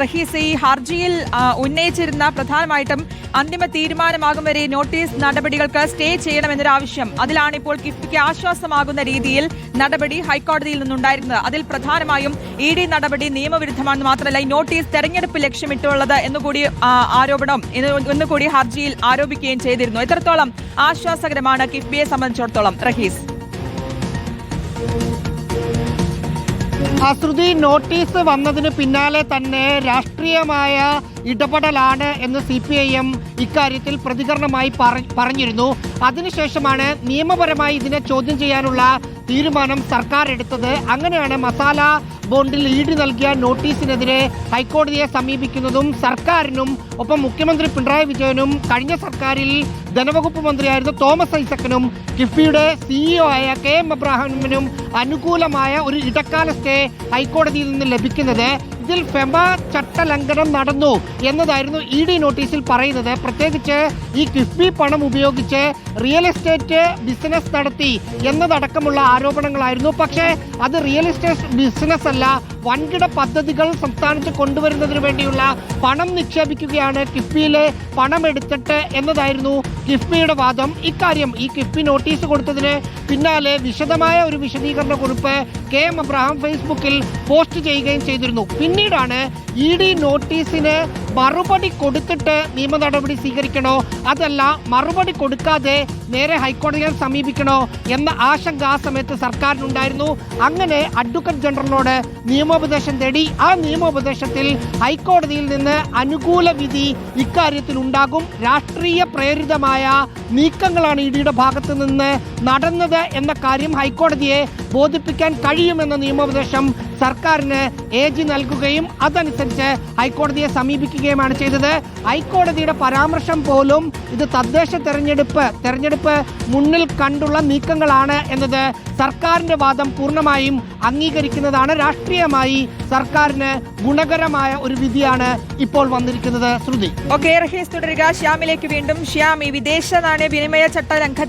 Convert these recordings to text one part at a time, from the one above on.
റഹീസ് ഈ ഹർജിയിൽ ഉന്നയിച്ചിരുന്ന പ്രധാനമായിട്ടും അന്തിമ തീരുമാനമാകും വരെ നോട്ടീസ് നടപടികൾക്ക് സ്റ്റേ ചെയ്യണമെന്നൊരു ആവശ്യം അതിലാണ് ഇപ്പോൾ കിഫ്ബിക്ക് ആശ്വാസമാകുന്ന രീതിയിൽ നടപടി ഹൈക്കോടതിയിൽ നിന്നുണ്ടായിരുന്നത്. അതിൽ പ്രധാനമായും ഇ ഡി നടപടി നിയമവിരുദ്ധമാണെന്ന് മാത്രമല്ല ഈ നോട്ടീസ് തെരഞ്ഞെടുപ്പ് ലക്ഷ്യമിട്ടുള്ളത് എന്നുകൂടി ആരോപണം എന്ന് എന്നുകൂടി ഹർജിയിൽ ആരോപിക്കുകയും ചെയ്തിരുന്നു. എത്രത്തോളം ആശ്വാസകരമാണ് കിഫ്ബിയെ സംബന്ധിച്ചിടത്തോളം റഹീസ്? അശ്രുതി നോട്ടീസ് വന്നതിന് പിന്നാലെ തന്നെ രാഷ്ട്രീയമായ ഇടപെടലാണ് എന്ന് സി പി ഐ എം ഇക്കാര്യത്തിൽ പ്രതികരണമായി പറഞ്ഞിരുന്നു. അതിനുശേഷമാണ് നിയമപരമായി ഇതിനെ ചോദ്യം ചെയ്യാനുള്ള തീരുമാനം സർക്കാർ എടുത്തത് അങ്ങനെയാണ് മസാല ബോണ്ടിൽ ഈട് നൽകിയ നോട്ടീസിനെതിരെ ഹൈക്കോടതിയെ സമീപിക്കുന്നതും സർക്കാരിനും ഒപ്പം മുഖ്യമന്ത്രി പിണറായി വിജയനും കഴിഞ്ഞ സർക്കാരിൽ ധനവകുപ്പ് മന്ത്രിയായിരുന്ന തോമസ് ഐസക്കനും കിഫ്ബിയുടെ സിഇഒ ആയ കെ എം അബ്രാഹിമിനും അനുകൂലമായ ഒരു ഇടക്കാല സ്റ്റേ ഹൈക്കോടതിയിൽ നിന്ന് ലഭിക്കുന്നത്. ഇതിൽ ഫെമ ചട്ടലംഘനം നടന്നു എന്നതായിരുന്നു ഇ ഡി നോട്ടീസിൽ പറയുന്നത്. പ്രത്യേകിച്ച് ഈ കിഫ്ബി പണം ഉപയോഗിച്ച് റിയൽ എസ്റ്റേറ്റ് ബിസിനസ് നടത്തി എന്നതടക്കമുള്ള ആരോപണങ്ങളായിരുന്നു. പക്ഷേ അത് റിയൽ എസ്റ്റേറ്റ് ബിസിനസ് അല്ല വൻകിട പദ്ധതികൾ സംസ്ഥാനത്ത് കൊണ്ടുവരുന്നതിന് വേണ്ടിയുള്ള പണം നിക്ഷേപിക്കുകയാണ് കിഫ്ബിയിലെ പണം എടുത്തിട്ട് എന്നതായിരുന്നു കിഫ്ബിയുടെ വാദം. ഇക്കാര്യം ഈ കിഫ്ബി നോട്ടീസ് കൊടുത്തതിന് പിന്നാലെ വിശദമായ ഒരു വിശദീകരണ കുറിപ്പ് കെ എം അബ്രഹാം ഫേസ്ബുക്കിൽ പോസ്റ്റ് ചെയ്യുകയും ചെയ്തിരുന്നു. പിന്നീടാണ് ഇ ഡി നോട്ടീസിന് മറുപടി കൊടുത്തിട്ട് നിയമ നടപടി സ്വീകരിക്കണോ? അതല്ല മറുപടി കൊടുക്കാതെ നേരെ ഹൈക്കോടതിയെ സമീപിക്കണോ എന്ന ആശങ്ക ആ സമയത്ത് സർക്കാരിനുണ്ടായിരുന്നു. അങ്ങനെ അഡ്വക്കേറ്റ് ജനറലിനോട് നിയമോപദേശം തേടി ആ നിയമോപദേശത്തിൽ ഹൈക്കോടതിയിൽ നിന്ന് അനുകൂല വിധി ഇക്കാര്യത്തിൽ ഉണ്ടാകും. രാഷ്ട്രീയ പ്രേരിതമായ നീക്കങ്ങളാണ് ഇഡിയുടെ ഡിയുടെ ഭാഗത്ത് നിന്ന് നടന്നത് എന്ന കാര്യം ഹൈക്കോടതിയെ ബോധിപ്പിക്കാൻ കഴിയുമെന്ന നിയമോപദേശം സർക്കാരിന് ഏജ് നൽകുകയും അതനുസരിച്ച് ഹൈക്കോടതിയെ സമീപിക്കുകയുമാണ് ചെയ്തത്. ഹൈക്കോടതിയുടെ പരാമർശം പോലും ഇത് തദ്ദേശ തെരഞ്ഞെടുപ്പ് തെരഞ്ഞെടുപ്പ് മുന്നിൽ കണ്ടുള്ള നീക്കങ്ങളാണ് എന്നത് സർക്കാരിന്റെ വാദം പൂർണമായും അംഗീകരിക്കുന്നതാണ്. രാഷ്ട്രീയമായി സർക്കാരിന് ഗുണകരമായ ഒരു വിധിയാണ് ഇപ്പോൾ വന്നിരിക്കുന്നത്. ശ്രുതി. ഓക്കെ റഹീസ് തുടരുക. ശ്യാമിലേക്ക് വീണ്ടും. ശ്യാം ഈ വിദേശ നാണയ വിനിമയ ചട്ട ലംഘ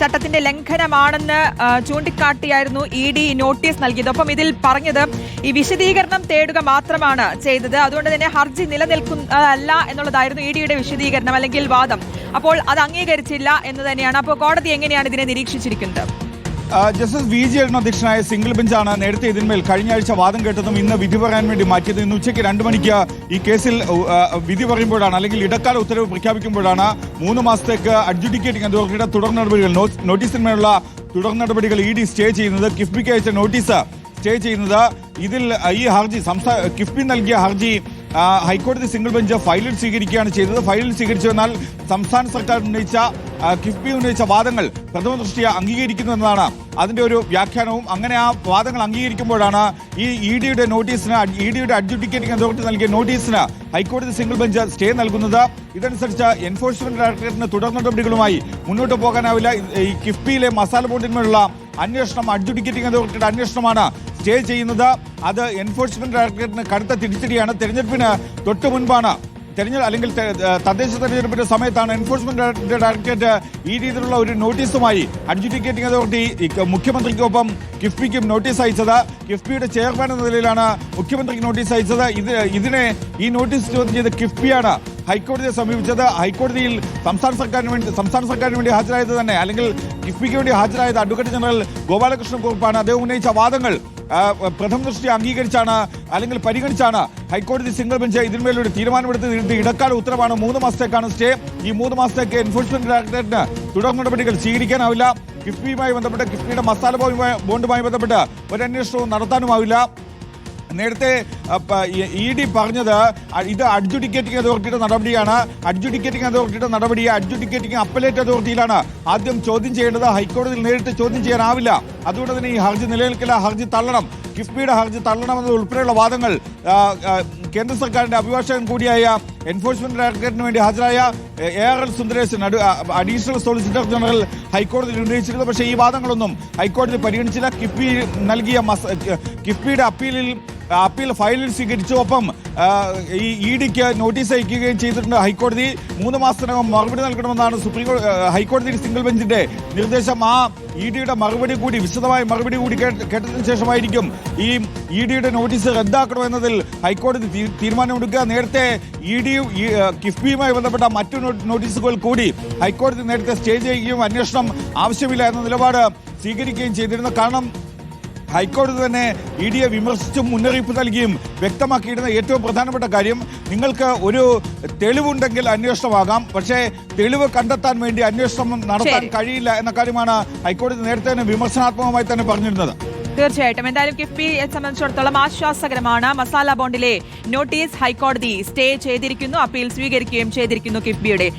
ചട്ടത്തിന്റെ ലംഘനമാണെന്ന് ചൂണ്ടിക്കാട്ടിയായിരുന്നു ഇ ഡി നോട്ടീസ് നൽകിയത്. ഒപ്പം ഇതിൽ പറഞ്ഞത് ഈ വിശദീകരണം തേടുക മാത്രമാണ് ചെയ്തത്. അതുകൊണ്ട് തന്നെ ഹർജി നിലനിൽക്കുന്നതല്ല എന്നുള്ളതായിരുന്നു ഇ ഡിയുടെ വിശദീകരണം അല്ലെങ്കിൽ വാദം. അപ്പോൾ അത് അംഗീകരിച്ചില്ല എന്ന് തന്നെയാണ് അപ്പോൾ കോടതി എങ്ങനെയാണ് ഇതിനെ നിരീക്ഷിച്ചിരിക്കുന്നത്? ജസ്റ്റിസ് വി ജി എഴുന്ന അധ്യക്ഷനായ സിംഗിൾ ബെഞ്ചാണ് നേരത്തെ ഇതിന്മേൽ കഴിഞ്ഞ ആഴ്ച വാദം കേട്ടതും ഇന്ന് വിധി പറയാൻ വേണ്ടി മാറ്റിയത്. ഇന്ന് ഉച്ചയ്ക്ക് രണ്ട് മണിക്ക് ഈ കേസിൽ വിധി പറയുമ്പോഴാണ് അല്ലെങ്കിൽ ഇടക്കാല ഉത്തരവ് പ്രഖ്യാപിക്കുമ്പോഴാണ് മൂന്ന് മാസത്തേക്ക് അഡ്ജുഡിക്കേറ്റിംഗ് അതോറിറ്റിയുടെ തുടർ നടപടികൾ നോട്ടീസിന്മേലുള്ള തുടർ നടപടികൾ ഇ ഡി സ്റ്റേ ചെയ്യുന്നത് കിഫ്ബിക്ക് അയച്ച നോട്ടീസ് സ്റ്റേ ചെയ്യുന്നത്. ഇതിൽ ഈ ഹർജി സംസ്ഥാന കിഫ്ബി നൽകിയ ഹർജി ഹൈക്കോടതി സിംഗിൾ ബെഞ്ച് ഫയലിൽ സ്വീകരിക്കുകയാണ് ചെയ്തത്. ഫയലിൽ സ്വീകരിച്ചു വന്നാൽ സംസ്ഥാന സർക്കാർ ഉന്നയിച്ച കിഫ്ബി ഉന്നയിച്ച വാദങ്ങൾ പ്രഥമ ദൃഷ്ടിയ അംഗീകരിക്കുന്നു എന്നതാണ്. അതിന്റെ ഒരു വ്യാഖ്യാനവും അങ്ങനെ ആ വാദങ്ങൾ അംഗീകരിക്കുമ്പോഴാണ് ഈ ഇ ഡിയുടെ നോട്ടീസിന് ഇ ഡിയുടെ അഡ്ജുഡിക്കേറ്റിംഗ് അതോറിറ്റി നൽകിയ നോട്ടീസിന് ഹൈക്കോടതി സിംഗിൾ ബെഞ്ച് സ്റ്റേ നൽകുന്നത്. ഇതനുസരിച്ച് എൻഫോഴ്സ്മെന്റ് ഡയറക്ടറേറ്റിന് തുടർ നടപടികളുമായി മുന്നോട്ട് പോകാനാവില്ല. ഈ കിഫ്ബിയിലെ മസാല ബോണ്ടിന്മേലുള്ള അന്വേഷണം അഡ്ജുഡിക്കേറ്റിംഗ് അതോറിറ്റിയുടെ അന്വേഷണമാണ് സ്റ്റേ ചെയ്യുന്നത്. അത് എൻഫോഴ്സ്മെന്റ് ഡയറക്ടറേറ്റിന് കടുത്ത തിരിച്ചടിയാണ്. തെരഞ്ഞെടുപ്പിന് തൊട്ടു മുൻപാണ്. തെരഞ്ഞെടുപ്പ് അല്ലെങ്കിൽ തദ്ദേശ തെരഞ്ഞെടുപ്പിന്റെ സമയത്താണ് എൻഫോഴ്സ്മെന്റ് ഡയറക്ടറേറ്റ് ഈ രീതിയിലുള്ള ഒരു നോട്ടീസുമായി അഡ്ജുഡിക്കേറ്റിംഗ് അതോറിറ്റി മുഖ്യമന്ത്രിക്കൊപ്പം കിഫ്ബിക്കും നോട്ടീസ് അയച്ചത്. കിഫ്ബിയുടെ ചെയർമാൻ എന്ന നിലയിലാണ് മുഖ്യമന്ത്രിക്ക് നോട്ടീസ് അയച്ചത്. ഇത് ഇതിനെ ഈ നോട്ടീസ് ചോദ്യം ചെയ്ത് കിഫ്ബിയാണ് ഹൈക്കോടതിയെ സമീപിച്ചത്. ഹൈക്കോടതിയിൽ സംസ്ഥാന സർക്കാരിന് വേണ്ടി സംസ്ഥാന സർക്കാരിന് വേണ്ടി ഹാജരായത് തന്നെ അല്ലെങ്കിൽ കിഫ്ബിക്ക് വേണ്ടി ഹാജരായത് അഡ്വക്കേറ്റ് ജനറൽ ഗോപാലകൃഷ്ണ കുറുപ്പാണ്. അദ്ദേഹം ഉന്നയിച്ച വാദങ്ങൾ പ്രഥമ ദൃഷ്ടി അംഗീകരിച്ചാണ് അല്ലെങ്കിൽ പരിഗണിച്ചാണ് ഹൈക്കോടതി സിംഗിൾ ബെഞ്ച് ഇതിന്മേലൊരു തീരുമാനമെടുത്ത് ഇടക്കാല ഉത്തരവാണ്. മൂന്ന് മാസത്തേക്കാണ് സ്റ്റേ. ഈ മൂന്ന് മാസത്തേക്ക് എൻഫോഴ്സ്മെന്റ് ഡയറക്ടറേറ്റിന് തുടർ നടപടികൾ സ്വീകരിക്കാനാവില്ല. കിഫ്ബിയുമായി ബന്ധപ്പെട്ട് കിഫ്ബിയുടെ മസാല ബോണ്ടുമായി ബന്ധപ്പെട്ട് ഒരു അന്വേഷണവും നടത്താനുമാവില്ല. നേരത്തെ ഇ ഡി പറഞ്ഞത് ഇത് അഡ്ജുഡിക്കേറ്റിംഗ് അതോറിറ്റിയുടെ നടപടിയാണ്. അഡ്ജുഡിക്കേറ്റിംഗ് അതോറിറ്റിയുടെ നടപടി അഡ്ജുഡിക്കേറ്റിംഗ് അപ്പലേറ്റ് അതോറിറ്റിയിലാണ്. ആദ്യം ചോദ്യം ചെയ്യേണ്ടത് ഹൈക്കോടതിയിൽ നേരിട്ട് ചോദ്യം ചെയ്യാനാവില്ല. അതുകൊണ്ട് തന്നെ ഈ ഹർജി നിലനിൽക്കില്ല ഹർജി തള്ളണം. കിഫ്ബിയുടെ ഹർജി തള്ളണമെന്നത് ഉൾപ്പെടെയുള്ള വാദങ്ങൾ കേന്ദ്ര സർക്കാരിന്റെ അഭിഭാഷകൻ കൂടിയായ എൻഫോഴ്സ്മെന്റ് ഡയറക്ടറേറ്റിന് വേണ്ടി ഹാജരായ A R L Sundaresan additional solicitor general ഹൈക്കോടതിയിൽ ഉന്നയിച്ചിരുന്നു പക്ഷേ ഈ വാദങ്ങളൊന്നും ഹൈക്കോടതി പരിഗണിച്ചില്ല. കിഫ്ബി നൽകിയ കിഫ്ബിയുടെ അപ്പീലിൽ അപ്പീൽ ഫയലിൽ സ്വീകരിച്ചു. ഒപ്പം ഈ ഇ ഡിക്ക് നോട്ടീസ് അയക്കുകയും ചെയ്തിട്ടുണ്ട് ഹൈക്കോടതി. മൂന്ന് മാസത്തിനകം മറുപടി നൽകണമെന്നാണ് സുപ്രീം കോടതി ഹൈക്കോടതി സിംഗിൾ ബെഞ്ചിന്റെ നിർദ്ദേശം. ആ ഇ ഡിയുടെ മറുപടി കൂടി വിശദമായ മറുപടി കൂടി കേട്ട- കേട്ടതിന് ശേഷമായിരിക്കും ഈ ഇ ഡിയുടെ നോട്ടീസ് റദ്ദാക്കണമെന്നതിൽ ഹൈക്കോടതി തീരുമാനമെടുക്കുക. നേരത്തെ ഇ ഡി കിഫ്ബിയുമായി ബന്ധപ്പെട്ട മറ്റു നോട്ടീസുകൾ കൂടി ഹൈക്കോടതി നേരത്തെ സ്റ്റേ ചെയ്യുകയും അന്വേഷണം ആവശ്യമില്ല എന്ന നിലപാട് സ്വീകരിക്കുകയും ചെയ്തിരുന്നു. കാരണം ഹൈക്കോടതി തന്നെ ഇ ഡിയെ വിമർശിച്ചും മുന്നറിയിപ്പ് നൽകിയും വ്യക്തമാക്കിയിരുന്ന ഏറ്റവും പ്രധാനപ്പെട്ട കാര്യം നിങ്ങൾക്ക് ഒരു തെളിവുണ്ടെങ്കിൽ അന്വേഷണമാകാം. പക്ഷേ തെളിവ് കണ്ടെത്താൻ വേണ്ടി അന്വേഷണം നടത്താൻ കഴിയില്ല എന്ന കാര്യമാണ് ഹൈക്കോടതി നേരത്തെ തന്നെ വിമർശനാത്മകമായി തന്നെ പറഞ്ഞിരുന്നത്. തീർച്ചയായിട്ടും. എന്തായാലും കിഫ്ബിയെ സംബന്ധിച്ചിടത്തോളം ആശ്വാസകരമാണ്. മസാല ബോണ്ടിലെ നോട്ടീസ് ഹൈക്കോടതി സ്റ്റേ ചെയ്തിരിക്കുന്നു. അപ്പീൽ സ്വീകരിക്കുകയും ചെയ്തിരിക്കുന്നു കിഫ്ബിയുടെ.